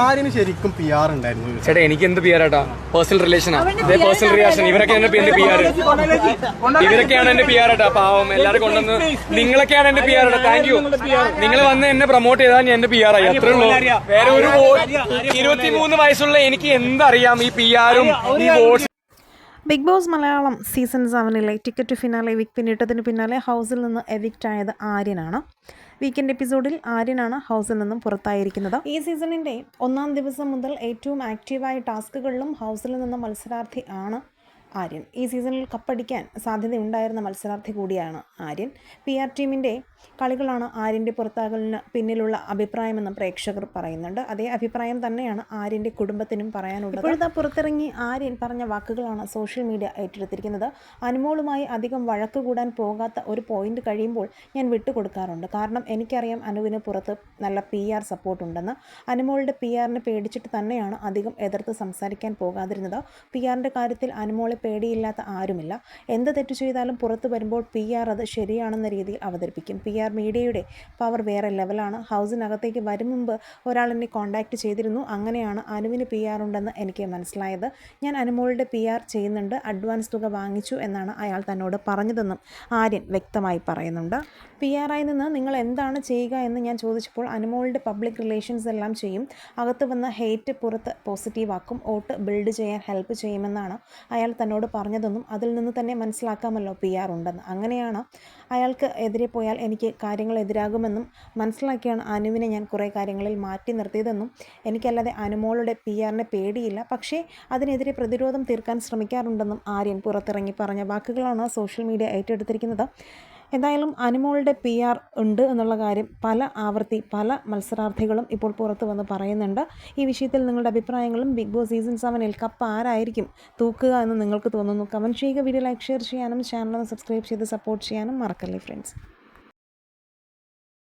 ആര്യന് ശരിക്കും P R ഉണ്ടായിരുന്നു? ചേട്ടാ എനിക്ക് എന്ത് പി ആറാട്ടാ പേഴ്സണൽ റിലേഷനാ ഇതേ പേഴ്സണൽ റിയാക്ഷൻ ഇവരൊക്കെ എന്റെ എന്റെ പി ആർ ഇവരൊക്കെയാണ് എന്റെ പി ആർ ആട്ടാ പാവം. എല്ലാവരും കൊണ്ടുവന്ന് നിങ്ങളൊക്കെയാണ് എന്റെ പി ആർ ആട്ടാ താങ്ക് യു നിങ്ങൾ വന്ന് എന്നെ പ്രൊമോട്ട് ചെയ്താൽ ഞാൻ എന്റെ പി ആർ ആയി. അത്രേ ഉള്ളൂ. വേറെ ഒരു ഇരുപത്തിമൂന്ന് വയസ്സുള്ള എനിക്ക് എന്തറിയാം ഈ പി ആറും ഈ vote Big Boss Malayalam season സെവനിലെ ticket finale week പിന്നിട്ടതിന് പിന്നാലെ ഹൗസിൽ നിന്ന് എവിക്റ്റ് ആയത് ആര്യനാണ്. വീക്കെൻഡ് എപ്പിസോഡിൽ ആര്യനാണ് ഹൗസിൽ നിന്നും പുറത്തായിരിക്കുന്നത്. ഈ സീസണിന്റെ ഒന്നാം ദിവസം മുതൽ ഏറ്റവും ആക്റ്റീവായ ടാസ്കുകളിലും ഹൗസിൽ നിന്നും മത്സരാർത്ഥി ആണ് ആര്യൻ. ഈ സീസണിൽ കപ്പടിക്കാൻ സാധ്യതയുണ്ടായിരുന്ന മത്സരാർത്ഥി കൂടിയാണ് ആര്യൻ. പി ആർ ടീമിന്റെ കളികളാണ് ആര്യന്റെ പുറത്താകലിന് പിന്നിലുള്ള അഭിപ്രായമെന്ന് പ്രേക്ഷകർ പറയുന്നുണ്ട്. അതേ അഭിപ്രായം തന്നെയാണ് ആര്യന്റെ കുടുംബത്തിനും പറയാനുള്ളത്. ഇപ്പോഴത്തെ പുറത്തിറങ്ങി ആര്യൻ പറഞ്ഞ വാക്കുകളാണ് സോഷ്യൽ മീഡിയ ഏറ്റെടുത്തിരിക്കുന്നത്. അനുമോളുമായി അധികം വഴക്ക് കൂടാൻ പോകാത്ത ഒരു പോയിന്റ് കഴിയുമ്പോൾ ഞാൻ വിട്ടുകൊടുക്കാറുണ്ട്. കാരണം എനിക്കറിയാം അനുവിന് പുറത്ത് നല്ല പി ആർ സപ്പോർട്ടുണ്ടെന്ന് അനുമോളുടെ പി ആറിനെ പേടിച്ചിട്ട് തന്നെയാണ് അധികം എതിർത്ത് സംസാരിക്കാൻ പോകാതിരുന്നത്. പി ആറിന്റെ കാര്യത്തിൽ അനുമോളെ പേടിയില്ലാത്ത ആരുമില്ല. എന്ത് തെറ്റ് ചെയ്താലും പുറത്ത് വരുമ്പോൾ പി ആർ അത് ശരിയാണെന്ന രീതിയിൽ അവതരിപ്പിക്കും. പി ആർ മീഡിയയുടെ പവർ വേറെ ലെവലാണ്. ഹൗസിനകത്തേക്ക് വരും മുമ്പ് ഒരാൾ എന്നെ കോൺടാക്റ്റ് ചെയ്തിരുന്നു. അങ്ങനെയാണ് അനുവിന് പി ആർ ഉണ്ടെന്ന് എനിക്ക് മനസ്സിലായത്. ഞാൻ അനുമോളുടെ പി ആർ ചെയ്യുന്നുണ്ട്. അഡ്വാൻസ് തുക വാങ്ങിച്ചു എന്നാണ് അയാൾ തന്നോട് പറഞ്ഞതെന്നും ആര്യൻ വ്യക്തമായി പറയുന്നുണ്ട്. പി ആയി നിന്ന് നിങ്ങൾ എന്താണ് ചെയ്യുക എന്ന് ഞാൻ ചോദിച്ചപ്പോൾ അനുമോളുടെ പബ്ലിക് റിലേഷൻസ് എല്ലാം ചെയ്യും. അകത്ത് വന്ന ഹെയ്റ്റ് പുറത്ത് പോസിറ്റീവാക്കും. വോട്ട് ബിൽഡ് ചെയ്യാൻ ഹെൽപ്പ് ചെയ്യുമെന്നാണ് അയാൾ തന്നോട് പറഞ്ഞതെന്നും അതിൽ നിന്ന് തന്നെ മനസ്സിലാക്കാമല്ലോ പി ആർ ഉണ്ടെന്ന്. അങ്ങനെയാണ് അയാൾക്ക് എതിരെ പോയാൽ എനിക്ക് കാര്യങ്ങൾ എതിരാകുമെന്നും മനസ്സിലാക്കിയാണ് അനുവിനെ ഞാൻ കുറേ കാര്യങ്ങളിൽ മാറ്റി നിർത്തിയതെന്നും. എനിക്കല്ലാതെ അനുമോളുടെ പി ആറിനെ പേടിയില്ല. പക്ഷേ അതിനെതിരെ പ്രതിരോധം തീർക്കാൻ ശ്രമിക്കാറുണ്ടെന്നും ആര്യൻ പുറത്തിറങ്ങി പറഞ്ഞ വാക്കുകളാണ് സോഷ്യൽ മീഡിയ ഏറ്റെടുത്തിരിക്കുന്നത്. എന്തായാലും അനിമോളുടെ പി ആർ ഉണ്ട് എന്നുള്ള കാര്യം പല ആവർത്തി പല മത്സരാർത്ഥികളും ഇപ്പോൾ പുറത്ത് വന്ന് പറയുന്നുണ്ട്. ഈ വിഷയത്തിൽ നിങ്ങളുടെ അഭിപ്രായങ്ങളും ബിഗ് ബോസ് സീസൺ സെവനിൽ കപ്പ് ആരായിരിക്കും തൂക്കുക എന്ന് നിങ്ങൾക്ക് തോന്നുന്നു. കമന്റ് ചെയ്യുക വീഡിയോ ലൈക്ക് ഷെയർ ചെയ്യാനും ചാനൽ സബ്സ്ക്രൈബ് ചെയ്ത് സപ്പോർട്ട് ചെയ്യാനും മറക്കല്ലേ ഫ്രണ്ട്സ്